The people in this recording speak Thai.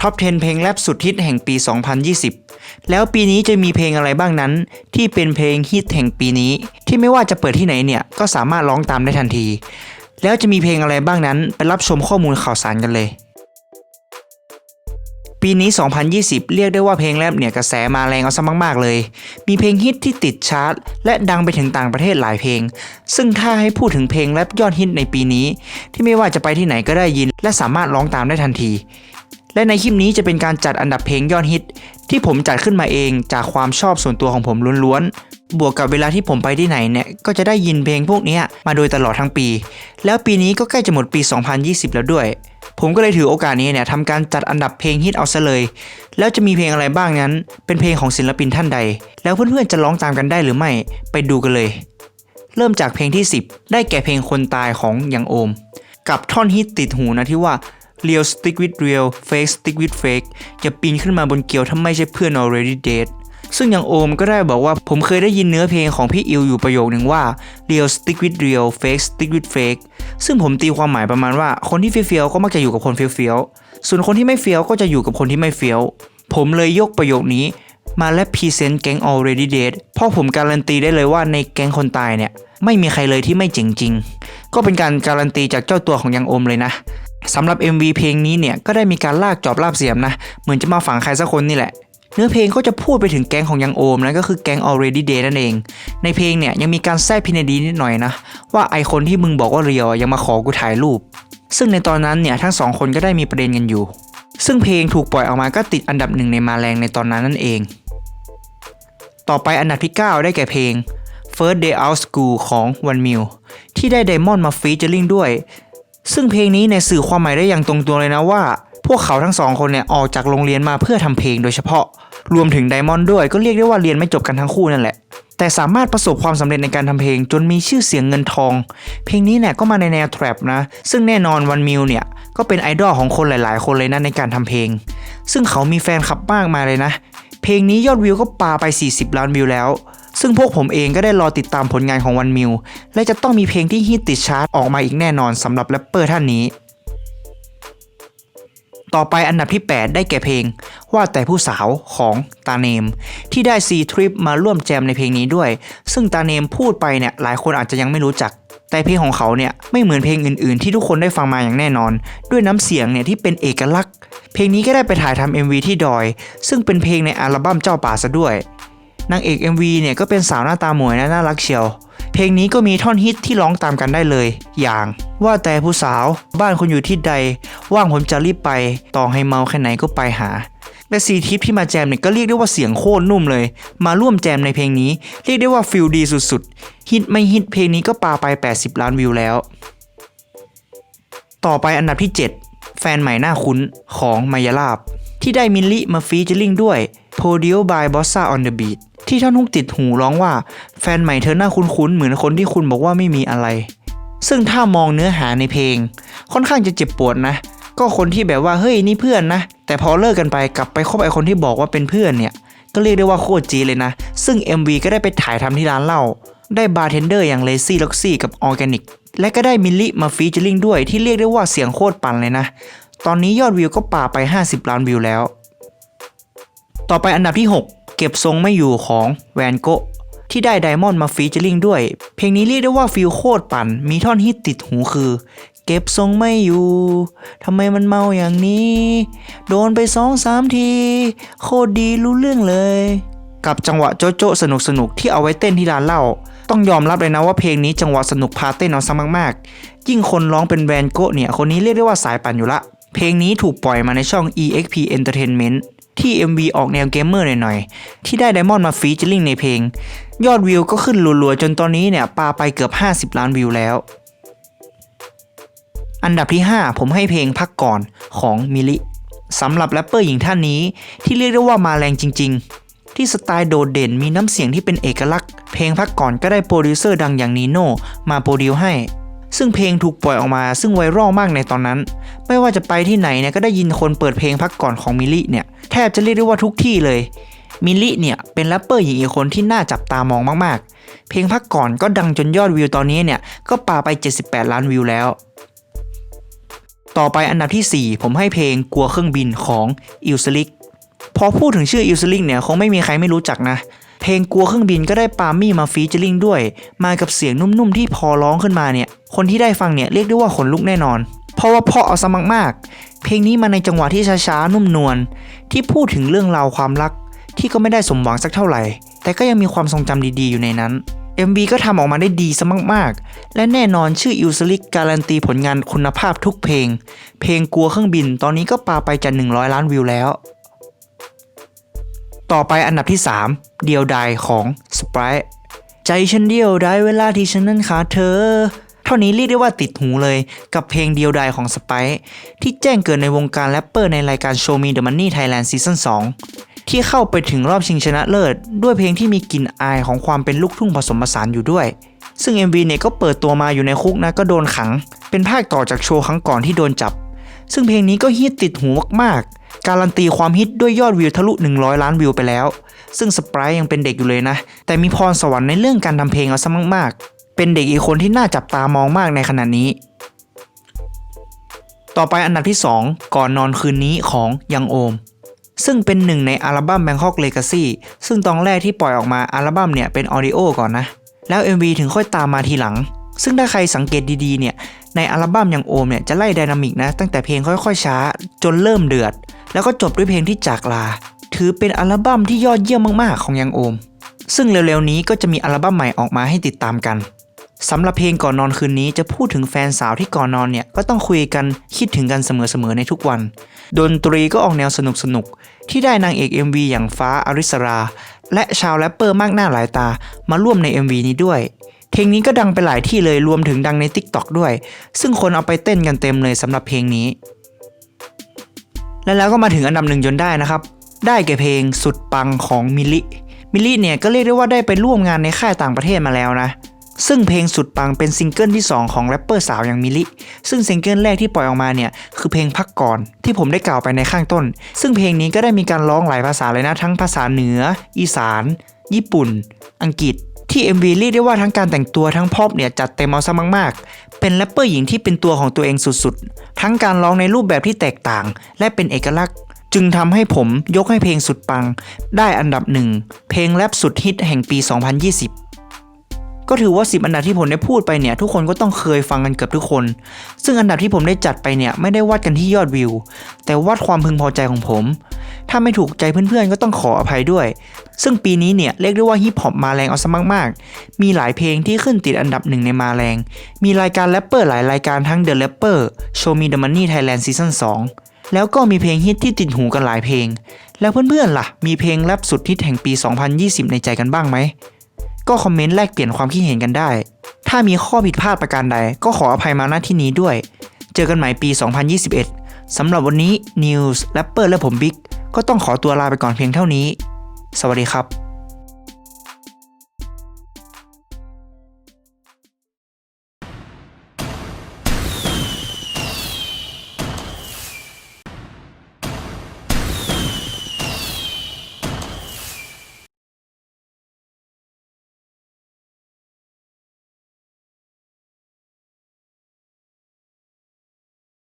ท็อป 10 เพลงแรปสุดฮิตแห่งปี 2020 แล้วปีนี้จะมีเพลงอะไรบ้างนั้น ที่เป็นเพลงฮิตแห่งปีนี้ ที่ไม่ว่าจะเปิดที่ไหนเนี่ยก็สามารถร้องตามได้ทันที แล้วจะมีเพลงอะไรบ้างนั้นไปรับชมข้อมูลข่าวสารกันเลย ปีนี้ 2020 เรียกได้ว่าเพลงแรปเนี่ยกระแสมาแรงเอาซะมากๆเลย มีเพลงฮิตที่ติดชาร์ตและดังไปถึงต่างประเทศหลายเพลง ซึ่งถ้าให้พูดถึงเพลงแรปยอดฮิตในปีนี้ ที่ไม่ว่าจะไปที่ไหนก็ได้ยิน และสามารถร้องตามได้ทันที และในคลิปนี้จะเป็นการจัดอันดับเพลงยอดฮิต ที่ผมจัดขึ้นมาเองจากความชอบส่วนตัวของผมล้วนๆ บวกกับเวลาที่ผมไปที่ไหนเนี่ยก็จะได้ยินเพลงพวกนี้มาโดยตลอดทั้งปี แล้วปีนี้ก็ใกล้จะหมดปี 2020 แล้วด้วย ผมก็เลยถือโอกาสนี้เนี่ยทำการจัดอันดับเพลงฮิตเอาซะเลย แล้วจะมีเพลงอะไรบ้างนั้น เป็นเพลงของศิลปินท่านใด แล้วเพื่อนๆจะร้องตามกันได้หรือไม่ไปดูกันเลย เริ่มจากเพลงที่ 10 ได้แก่เพลงคนตายของยังโอม กับท่อนฮิตติดหูนะที่ว่า real stick with real fake stick with fake อย่าปีนขึ้นมาบนเกียวถ้าไม่ใช่เพื่อน already dead ซึ่งอย่างโอมก็ได้บอกว่าผมเคยได้ยินเนื้อเพลงของพี่อิวอยู่ประโยคหนึ่งว่า real stick with real fake stick with fake ซึ่งผมตีความหมายประมาณว่าคนที่เฟี้ยวๆก็มักจะอยู่กับคนเฟี้ยวๆส่วนคนที่ไม่เฟี้ยวก็จะอยู่กับคนที่ไม่เฟี้ยว ผมเลยยกประโยคนี้มาและพรีเซนต์แก๊ง already dead เพราะผมการันตีได้เลยว่าในแก๊งคนตายเนี่ย ไม่มีใครเลยที่ไม่เจ๋งจริง ก็เป็นการการันตีจากเจ้าตัวของยังโอมเลยนะ สำหรับ MV เพลงนี้เนี่ยก็ได้มีการลากจอบลาบเสียมนะ เหมือนจะมาฝังใครสักคนนี่แหละเนื้อเพลงก็จะพูดไปถึงแก๊งของยังโอมนะก็คือแก๊ง already dead นั่นเอง ในเพลงเนี่ยยังมีการแทรกพินาดีนิดหน่อยนะ ว่าไอคนที่มึงบอกว่าเรียวยังมาขอกูถ่ายรูป ซึ่งในตอนนั้นเนี่ยทั้งสองคนก็ได้มีประเด็นกันอยู่ ซึ่งเพลงถูกปล่อยออกมาก็ติดอันดับหนึ่งในมาแรงในตอนนั้นนั่นเอง ต่อไปอันดับที่ 9 ได้แก่เพลง First Day Out School ของ One Mil ที่ได้ไดมอนด์มาฟีเจอริงด้วย ซึ่งเพลงนี้เนี่ยสื่อความหมายได้อย่างตรงตัวเลยนะว่า พวกเขาทั้งสองคนเนี่ยออกจากโรงเรียนมาเพื่อทำเพลงโดยเฉพาะ รวมถึงไดมอนด์ด้วยก็เรียกได้ว่าเรียนไม่จบกันทั้งคู่นั่นแหละ แต่สามารถประสบความสำเร็จในการทำเพลงจนมีชื่อเสียงเงินทอง เพลงนี้เนี่ยก็มาในแนวแทร็ปนะ ซึ่งแน่นอนวันมิวเนี่ยก็เป็นไอดอลของคนหลาย ๆ คนเลยนะในการทำเพลง ซึ่งเขามีแฟนคลับมากมายเลยนะ เพลงนี้ยอดวิวก็ปาไป 40 ล้านวิวแล้ว ซึ่งพวกผมเองก็ได้รอติดตามผลงานของวันมิว และจะต้องมีเพลงที่ฮิตติดชาร์ตออกมาอีกแน่นอนสำหรับแรปเปอร์ท่านนี้ ต่อไปอันดับที่ 8 ได้แก่เพลง ว่าแต่ผู้สาวของตาเนม ที่ได้ซีทริปมาร่วมแจมในเพลงนี้ด้วย ซึ่งตาเนมพูดไปเนี่ยหลายคนอาจจะยังไม่รู้จักแต่เพลงของเขาเนี่ยไม่เหมือนเพลงอื่นๆ ที่ทุกคนได้ฟังมาอย่างแน่นอน ด้วยน้ำเสียงเนี่ยที่เป็นเอกลักษณ์ เพลงนี้ก็ได้ไปถ่ายทำ MV ที่ดอย ซึ่งเป็นเพลงในอัลบั้มเจ้าป่าซะด้วย นางเอก MV เนี่ยก็เป็นสาวหน้าตาหมวยและน่ารักเชียว เพลงนี้ก็มีท่อนฮิตที่ร้องตามกันได้เลย อย่างว่าแต่ผู้สาวบ้านคุณอยู่ที่ใด ว่างผมจะรีบไปต่อให้เมาแค่ไหนก็ไปหาและซีทิปที่มาแจมเนี่ยก็เรียกได้ว่าเสียงโคตรนุ่มเลย มาร่วมแจมในเพลงนี้ เรียกได้ว่าฟิลดีสุดๆ ฮิตไม่ฮิตเพลงนี้ก็ปาไป 80 ล้านวิวแล้ว ต่อไปอันดับที่ 7 แฟนใหม่หน้าคุ้นของมายาลาบ ที่ได้มิลลิมาฟีเจอริงด้วย p o d i o by Bossa on the Beat ที่ท่อนฮุกติดหูร้องว่าแฟนใหม่เธอหน้าคุ้นๆ เหมือนคนที่คุณบอกว่าไม่มีอะไร ซึ่งถ้ามองเนื้อหาในเพลง ค่อนข้างจะเจ็บปวดนะ ก็คนที่แบบว่าเฮ้ยนี่เพื่อนนะ แต่พอเลิกกันไปกลับไปคบไอคนที่บอกว่าเป็นเพื่อนเนี่ย ก็เรียกได้ว่าโคตรจีเลยนะ ซึ่ง MV ก็ได้ไปถ่ายทำที่ร้านเหล้าได้บาร์เทนเดอร์อย่างเลซี่ล็อกซี่กับออร์แกนิกและก็ได้มิลลิมาฟีเจอริงด้วยที่เรียกได้ว่าเสียงโคตรปั่นเลยนะ ตอนนี้ยอดวิวก็ป่าไป 50 ล้านวิวแล้ว ต่อไปอันดับที่ 6 เก็บทรงไม่อยู่ของแวนโกะที่ได้ไดมอนด์มาฟีเจอริงด้วย เพลงนี้เรียกได้ว่าฟิลโคตรปั่น มีท่อนฮิตติดหูคือ เก็บทรงไม่อยู่ ทำไมมันเมาอย่างนี้ โดนไปสองสามที โคตรดีรู้เรื่องเลย กับจังหวะโจ๊ะโจสนุกสนุกที่เอาไว้เต้นที่ร้านเหล้า ต้องยอมรับเลยนะว่าเพลงนี้จังหวะสนุกพาเต้นเอาซะมากๆ ยิ่งคนร้องเป็นแวนโกะเนี่ย คนนี้เรียกได้ว่าสายปั่นอยู่ละ เพลงนี้ถูกปล่อยมาในช่อง EXP Entertainment ที่ MV ออกแนวเกมเมอร์หน่อยๆ ที่ได้ไดมอนด์มาฟีเจอริงในเพลง ยอดวิวก็ขึ้นรัวๆ จนตอนนี้เนี่ยปาไปเกือบ 50 ล้านวิวแล้ว อันดับที่ 5 ผมให้เพลงพักก่อนของมิลิสำหรับแรปเปอร์หญิงท่านนี้ที่เรียกได้ว่ามาแรงจริง ๆ ที่สไตล์โดดเด่นมีน้ำเสียงที่เป็นเอกลักษณ์ เพลงพักก่อนก็ได้โปรดิวเซอร์ดังอย่างนีโน่มาโปรดิวให้ ซึ่งเพลงถูกปล่อยออกมาซึ่งไวรัลมากในตอนนั้น ไม่ว่าจะไปที่ไหนเนี่ยก็ได้ยินคนเปิดเพลงพักก่อนของมิลลิเนี่ยแทบจะเรียกได้ว่าทุกที่เลย มิลลิเนี่ยเป็นแรปเปอร์หญิงอีกคนที่น่าจับตามองมากๆ เพลงพักก่อนก็ดังจนยอดวิวตอนนี้เนี่ยก็ปาไป 78 ล้านวิวแล้ว ต่อไปอันดับทีสี่4 ผมให้เพลงกลัวเครื่องบินของอิลสลิกพอพูดถึงชื่ออิลสลิกเนี่ยคงไม่มีใครไม่รู้จักนะ เพลงกลัวเครื่องบินก็ได้ปามี่มาฟีเจอริงด้วย มากับเสียงนุ่มๆที่พอร้องขึ้นมาเนี่ย คนที่ได้ฟังเนี่ยเรียกได้ว่าขนลุกแน่นอน เพราะว่าเพาะเอาซะมากๆเพลงนี้มาในจังหวะที่ช้าๆนุ่มนวลที่พูดถึงเรื่องราวความรัก ที่ก็ไม่ได้สมหวังสักเท่าไหร่ แต่ก็ยังมีความทรงจำดีๆอยู่ในนั้น MV ก็ทำออกมาได้ดีซะมากๆ และแน่นอนชื่ออิลสลิกการันตีผลงานคุณภาพทุกเพลง เพลงกลัวเครื่องบินตอนนี้ก็ปาไปจะ100 ล้านวิวแล้ว ต่อไปอันดับที่ 3 เดียวดายของ Sprite ใจฉันเดียวดายเวลาที่ฉันนั้นขาดเธอ เท่านี้เรียกได้ว่าติดหูเลยกับเพลงเดียวดายของ Sprite ที่แจ้งเกิดในวงการแรปเปอร์ในรายการ Show Me the Money Thailand Season 2 ที่เข้าไปถึงรอบชิงชนะเลิศ ด้วยเพลงที่มีกลิ่นอายของความเป็นลูกทุ่งผสมผสานอยู่ด้วย ซึ่ง MV เนี่ยก็เปิดตัวมาอยู่ในคุกนะก็โดนขัง เป็นภาคต่อจากโชว์ครั้งก่อนที่โดนจับ ซึ่งเพลงนี้ก็ฮิตติดหูมากๆ การันตีความฮิตด้วยยอดวิวทะลุ 100 ล้านวิวไปแล้ว ซึ่งสปายยังเป็นเด็กอยู่เลยนะ แต่มีพรสวรรค์ในเรื่องการทำเพลงเอาซะมากๆ เป็นเด็กอีกคนที่น่าจับตามองมากในขณะนี้ ต่อไปอันดับที่ 2 ก่อนนอนคืนนี้ของยังโอมซึ่งเป็นหนึ่งในอัลบั้ม Bangkok Legacy ซึ่งตอนแรกที่ปล่อยออกมาอัลบั้มเนี่ยเป็นออดิโอก่อนนะ แล้ว MV ถึงค่อยตามมาทีหลัง ซึ่งถ้าใครสังเกตดีๆเนี่ย ในอัลบั้มยังโอมเนี่ยจะไล่ไดนามิกนะ ตั้งแต่เพลงค่อยๆช้า จนเริ่มเดือด แล้วก็จบด้วยเพลงที่จากลา ถือเป็นอัลบั้มที่ยอดเยี่ยมมากๆ ของยังโอม ซึ่งเร็วๆนี้ก็จะมีอัลบั้มใหม่ออกมาให้ติดตามกันสำหรับเพลงก่อนนอนคืนนี้จะพูดถึงแฟนสาวที่ก่อนนอนเนี่ยก็ต้องคุยกันคิดถึงกันเสมอๆในทุกวัน ดนตรีก็ออกแนวสนุกๆที่ได้นางเอก MV อย่างฟ้าอริสรา และชาวแรปเปอร์มากหน้าหลายตามาร่วมใน MV นี้ด้วย เพลงนี้ก็ดังไปหลายที่เลยรวมถึงดังใน TikTok ด้วย ซึ่งคนเอาไปเต้นกันเต็มเลยสำหรับเพลงนี้ และแล้วก็มาถึงอันดับหนึ่งจนได้นะครับ ได้แก่เพลงสุดปังของมิลิมิลลิเนี่ยก็เรียกได้ว่าได้ไปร่วมงานในค่ายต่างประเทศมาแล้วนะ ซึ่งเพลงสุดปังเป็นซิงเกิลที่ 2 ของแรปเปอร์สาวอย่างมิลลิซึ่งซิงเกิลแรกที่ปล่อยออกมาเนี่ยคือเพลงพักก่อนที่ผมได้กล่าวไปในข้างต้น ซึ่งเพลงนี้ก็ได้มีการร้องหลายภาษาเลยนะ ทั้งภาษาเหนือ อีสาน ญี่ปุ่น อังกฤษ ที่ MV เรียกได้ว่าทั้งการแต่งตัวทั้งพอปเนี่ยจัดเต็มเอาซะมากๆ เป็นแรปเปอร์หญิงที่เป็นตัวของตัวเองสุดๆ ทั้งการร้องในรูปแบบที่แตกต่าง และเป็นเอกลักษณ์ จึงทำให้ผมยกให้เพลงสุดปัง ได้อันดับหนึ่งเพลงแรปสุดฮิตแห่งปี 2020ก็ถือว่า 10 อันดับที่ผมได้พูดไปเนี่ย ทุกคนก็ต้องเคยฟังกันเกือบทุกคน ซึ่งอันดับที่ผมได้จัดไปเนี่ย ไม่ได้วัดกันที่ยอดวิว แต่วัดความพึงพอใจของผม ถ้าไม่ถูกใจเพื่อนๆ ก็ต้องขออภัยด้วย ซึ่งปีนี้เนี่ยเรียกได้ว่าฮิปฮอปมาแรงเอาซะมากๆ มีหลายเพลงที่ขึ้นติดอันดับหนึ่งในมาแรง มีรายการแรปเปอร์หลายรายการทั้ง The Rapper Show Me the Money Thailand Season 2 แล้วก็มีเพลงฮิตที่ติดหูกันหลายเพลง แล้วเพื่อนๆล่ะ มีเพลงแรปสุดฮิตแห่งปี 2020 ในใจกันบ้างไหมก็คอมเมนต์แลกเปลี่ยนความคิดเห็นกันได้ ถ้ามีข้อผิดพลาดประการใดก็ขออภัยมาณที่นี้ด้วย เจอกันใหม่ปี 2021สำหรับวันนี้ News แรปเปอร์และผมบิ๊ก ก็ต้องขอตัวลาไปก่อนเพียงเท่านี้ สวัสดีครับ